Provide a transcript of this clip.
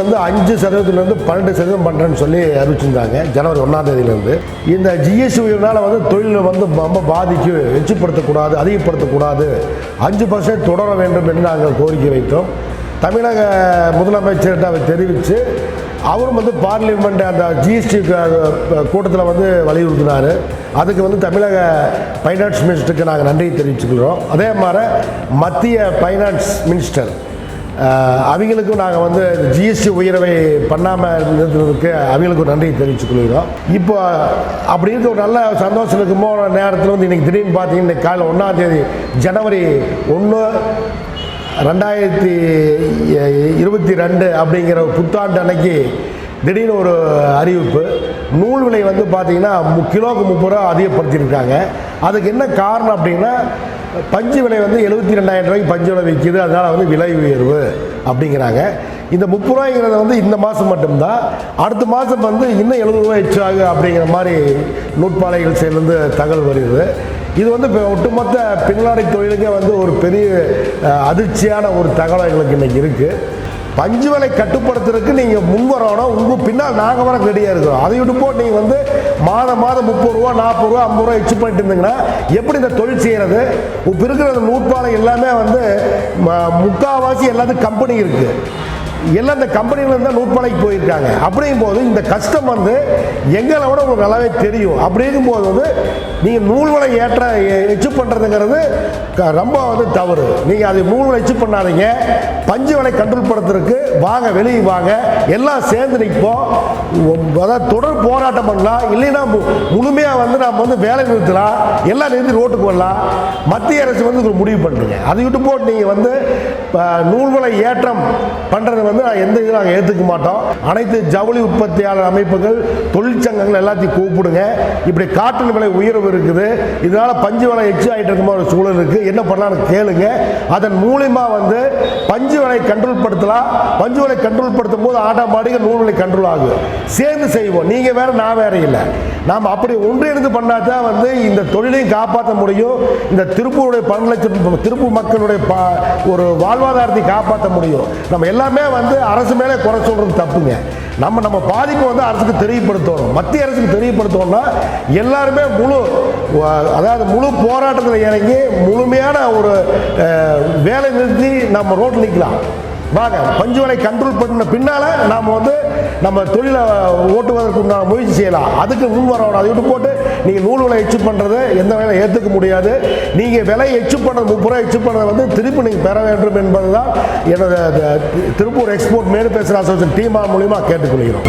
வந்து அஞ்சு சதவீதத்துலேருந்து பன்னெண்டு சதவீதம் பண்ணுறேன்னு சொல்லி அறிவிச்சிருந்தாங்க ஜனவரி ஒன்றாம் தேதியிலேருந்து. இந்த ஜிஎஸ்டி உயர்னால வந்து தொழிலை வந்து ரொம்ப பாதிக்கு எச்சுப்படுத்தக்கூடாது அதிகப்படுத்தக்கூடாது. அஞ்சு பர்சன்ட் தொடர வேண்டும் என்று நாங்கள் கோரிக்கை வைத்தோம். தமிழக முதலமைச்சர்கிட்ட அவர் தெரிவித்து அவரும் வந்து பார்லிமெண்ட் அந்த ஜிஎஸ்டி கூட்டத்தில் வந்து வலியுறுத்தினார். அதுக்கு வந்து தமிழக ஃபைனான்ஸ் மினிஸ்டருக்கு நாங்கள் நன்றியை தெரிவிச்சுக்கிறோம் அதே மாதிரி மத்திய ஃபைனான்ஸ் மினிஸ்டர் அவங்களுக்கும் நாங்கள் வந்து ஜிஎஸ்டி உயர்வை பண்ணாமல் இருந்ததுக்கு அவங்களுக்கும் நன்றி தெரிவித்துக் கொள்கிறோம். இப்போ அப்படி இருக்க ஒரு நல்ல சந்தோஷம் இருக்குமோ நேரத்தில் வந்து இன்றைக்கி திடீர்னு பார்த்தீங்கன்னா காலை காலையில் ஒன்றாம் தேதி ஜனவரி ஒன்று ரெண்டாயிரத்தி இருபத்தி ரெண்டு அப்படிங்கிற புத்தாண்டு அன்னைக்கு திடீர்னு ஒரு அறிவிப்பு. நூல் விலை வந்து பார்த்திங்கன்னா கிலோவுக்கு முப்பது ரூபா அதிகப்படுத்தியிருக்காங்க. அதுக்கு என்ன காரணம் அப்படின்னா பஞ்சு விலை வந்து எழுபத்தி ரெண்டாயிரம் ரூபாய்க்கு பஞ்சு விலை விற்கிது. அதனால் வந்து விலை உயர்வு அப்படிங்கிறாங்க. இந்த முப்பது ரூபாய்ங்கிறத வந்து இந்த மாதம் மட்டும்தான். அடுத்த மாதம் வந்து இன்னும் எழுபது ரூபாய் ஆகும் அப்படிங்கிற மாதிரி நூற்பாலைகள் சேர்ந்து தகவல் வருகிறது இது வந்து இப்போ ஒட்டுமொத்த பின்னாடை தொழிலுக்கே வந்து ஒரு பெரிய அதிர்ச்சியான ஒரு தகவல் எங்களுக்கு இன்னைக்கு இருக்குது பஞ்சுவலை கட்டுப்படுத்துறதுக்கு நீங்கள் முன் வரணும் உங்கள் பின்னால் நாங்கள் வர ரெடியாக இருக்கிறோம். அதை விட்டு போட்டு நீங்கள் வந்து மாதம் மாதம் முப்பது ரூபா நாற்பது ரூபா ஐம்பது ரூபா எச்சு பண்ணிட்டு இருந்தீங்கன்னா எப்படி இந்த தொழில் செய்கிறது இப்போ இருக்கிற நூற்பாலை எல்லாமே வந்து ம- முக்காவாசி எல்லாத்துக்கும் கம்பெனி இருக்குது எல்லாம் இந்த கம்பெனில இருந்தால் நூற்பாலைக்கு போயிருக்காங்க. அப்படிங்கும் போது இந்த கஷ்டம் வந்து எங்களை விட உங்களுக்கு நல்லாவே தெரியும். அப்படிங்கும் போது வந்து நீங்கள் நூல் ஏற்ற எச்சு பண்ணுறதுங்கிறது க- ரொம்ப வந்து தவறு. நீங்கள் அது நூல்வலை எச்சு பண்ணாதீங்க. பஞ்சு விலை கண்ட்ரோல் படுத்துறதுக்கு வாங்க வெளியே வாங்க. எல்லாம் சேர்ந்து நிற்போம். அதாவது தொடர் போராட்டம் பண்ணலாம். இல்லைன்னா மு- முழுமையாக வந்து நம்ம வந்து வேலை நிறுத்தலாம். எல்லாம் நிறுத்தி ரோட்டுக்கு வரலாம். மத்திய அரசு வந்து முடிவு பண்ணுறீங்க அதை விட்டு போட்டு நீங்கள் வந்து இப்போ ஏற்றம் பண்ணுறது வந்து எந்த இதுவும் நாங்கள் ஏற்றுக்க மாட்டோம். அனைத்து ஜவுளி உற்பத்தியாளர் அமைப்புகள் தொழிற்சங்கங்கள் எல்லாத்தையும் கூப்பிடுங்க. இப்படி காற்றின் விலை உயர்வு இருக்குது. இதனால் பஞ்சு விலை எச்சு ஆகிட்டு இருக்கும் ஒரு சூழல் இருக்குது என்ன பண்ணலாம்னு கேளுங்க. அதன் மூலிமா வந்து பஞ்சு விலை கண்ட்ரோல் படுத்தலாம். பஞ்சு விலை கண்ட்ரோல் படுத்தும் போது ஆட்டோமேட்டிக்காக நூல் விலை கண்ட்ரோல் ஆகும் சேர்ந்து செய்வோம். நீங்கள் வேறு நான் வேறு இல்லை. நாம் அப்படி ஒன்றிணைந்து பண்ணால் தான் வந்து இந்த தொழிலையும் காப்பாற்ற முடியும். இந்த திருப்பூருடைய பன்னெண்டு லட்சம் திருப்பூர் மக்களுடைய பா ஒரு வாழ்வாதாரத்தை காப்பாற்ற முடியும். நம்ம எல்லாமே வந்து அரசு மேலே குறை சொல்கிறது தப்புங்க. நம்ம நம்ம பாதிப்பை வந்து அரசுக்கு தெரியப்படுத்தணும். மத்திய அரசுக்கு தெரியப்படுத்தணும்னா எல்லாருமே முழு அதாவது முழு போராட்டத்தில் இறங்கி முழுமையான ஒரு வேலை நிறுத்தி நம்ம ரோட்டில் நிற்கலாம் வாங்க பஞ்சுவனை கண்ட்ரோல் பண்ண பின்னால் நாம் வந்து நம்ம தொழிலை ஓட்டுவதற்கு உண்டான முயற்சி செய்யலாம். அதுக்கு முன் வரணும் அதை விட்டு போட்டு நீங்கள் நூல் விலை எச்சு பண்ணுறது எந்த வேலை ஏற்றுக்க முடியாது. நீங்கள் விலை எச்சு பண்ணுறது முப்பது ரூபாய் எச்சு பண்ணுறது வந்து திருப்பி நீங்கள் பெற வேண்டும் என்பது தான் எனது திருப்பூர் எக்ஸ்போர்ட் மேனுஃபேக்சர் பேசுகிற அசோசியேஷன் டீமா மூலியமாக கேட்டுக்கொள்கிறோம்.